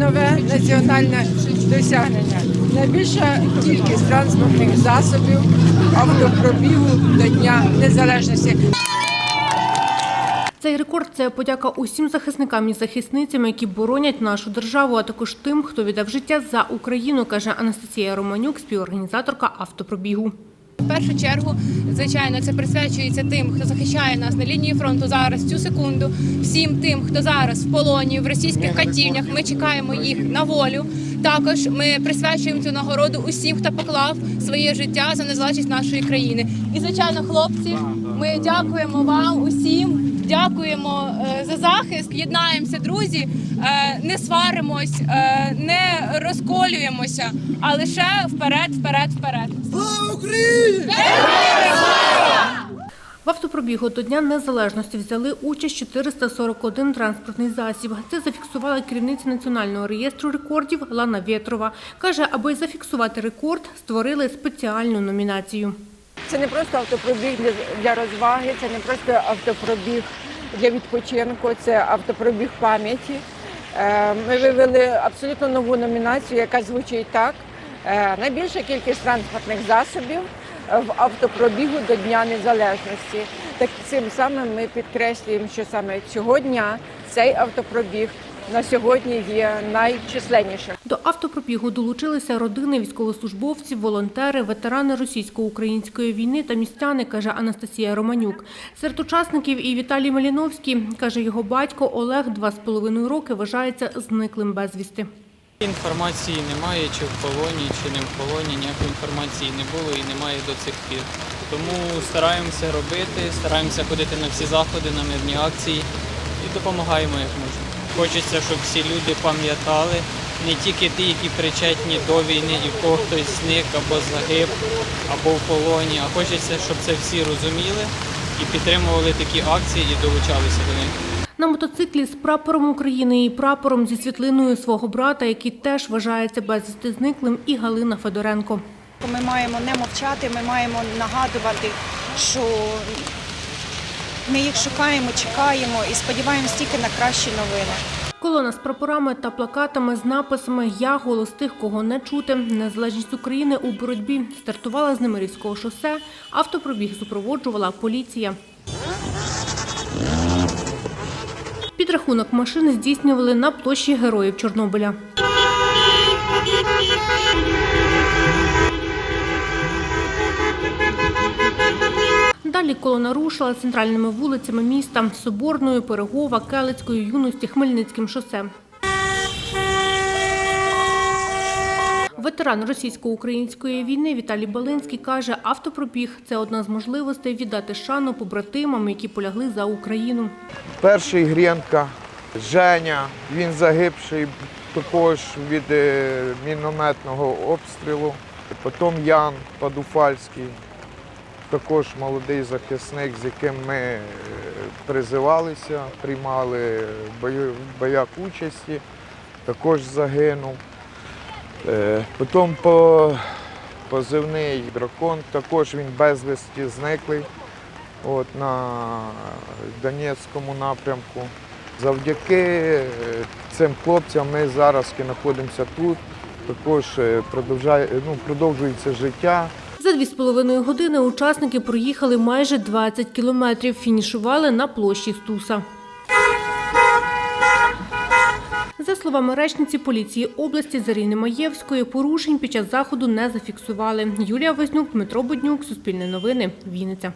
нове національне досягнення. Найбільша кількість транспортних засобів автопробігу до Дня Незалежності. Цей рекорд це подяка усім захисникам і захисницям, які боронять нашу державу, а також тим, хто віддав життя за Україну, каже Анастасія Романюк, співорганізаторка автопробігу. В першу чергу, звичайно, це присвячується тим, хто захищає нас на лінії фронту зараз цю секунду. Всім тим, хто зараз в полоні в російських катівнях. Ми чекаємо їх на волю. Також ми присвячуємо цю нагороду усім, хто поклав своє життя за незалежність нашої країни. І звичайно, хлопці, ми дякуємо вам усім. Дякуємо е, за захист. Єднаємося, друзі, е, не сваримось, е, не розколюємося, а лише вперед, вперед, вперед. В автопробігу до Дня Незалежності взяли участь 441 транспортний засіб. Це зафіксувала керівниця Національного реєстру рекордів Лана Вєтрова. Каже, аби зафіксувати рекорд, створили спеціальну номінацію. Це не просто автопробіг для, для розваги, це не просто автопробіг для відпочинку, це автопробіг пам'яті. Е, Ми вивели абсолютно нову номінацію, яка звучить так: Е, найбільша кількість транспортних засобів в автопробігу до Дня Незалежності. Так цим самим ми підкреслюємо, що саме цього дня цей автопробіг на сьогодні є найчисленнішим. До автопробігу долучилися родини військовослужбовців, волонтери, ветерани російсько-української війни та містяни, каже Анастасія Романюк. Серед учасників і Віталій Маліновський, каже його батько Олег, два з половиною роки вважається зниклим безвісти. Інформації немає, чи в полоні, чи не в полоні. Ніякої інформації не було і немає до цих пір. Тому стараємося робити, стараємося ходити на всі заходи, на мирні акції і допомагаємо як можемо. Хочеться, щоб всі люди пам'ятали не тільки ті, які причетні до війни, і в кого хтось зник або загиб, або в полоні. А хочеться, щоб це всі розуміли і підтримували такі акції і долучалися до них. На мотоциклі з прапором України і прапором зі світлиною свого брата, який теж вважається безвісти зниклим, і Галина Федоренко. Ми маємо не мовчати, ми маємо нагадувати, що ми їх шукаємо, чекаємо і сподіваємось тільки на кращі новини. Колона з прапорами та плакатами з написами Я голос тих, кого не чути. Незалежність України у боротьбі стартувала з Немирівського шосе. Автопробіг супроводжувала поліція. Підрахунок машин здійснювали на площі Героїв Чорнобиля. Далі колона рушила центральними вулицями міста Соборною, Перегова, Келицькою, Юності, Хмельницьким шосе. Ветеран російсько-української війни Віталій Балинський каже, автопробіг – це одна з можливостей віддати шану побратимам, які полягли за Україну. Перший Гренка, Женя, він загибший також від е, мінометного обстрілу. Потім Ян Падуфальський, також молодий захисник, з яким ми е, призивалися, приймали в боях участі, також загинув. Е, Потім по позивний дракон, також він безвісті зниклий от, на Донецькому напрямку. Завдяки е, цим хлопцям ми зараз знаходимося тут. Також ну, продовжується життя. За дві з половиною години учасники проїхали майже 20 кілометрів, фінішували на площі Стуса. За словами речниці поліції області Заріни Маєвської, порушень під час заходу не зафіксували. Юлія Вознюк, Дмитро Буднюк, Суспільне новини, Вінниця.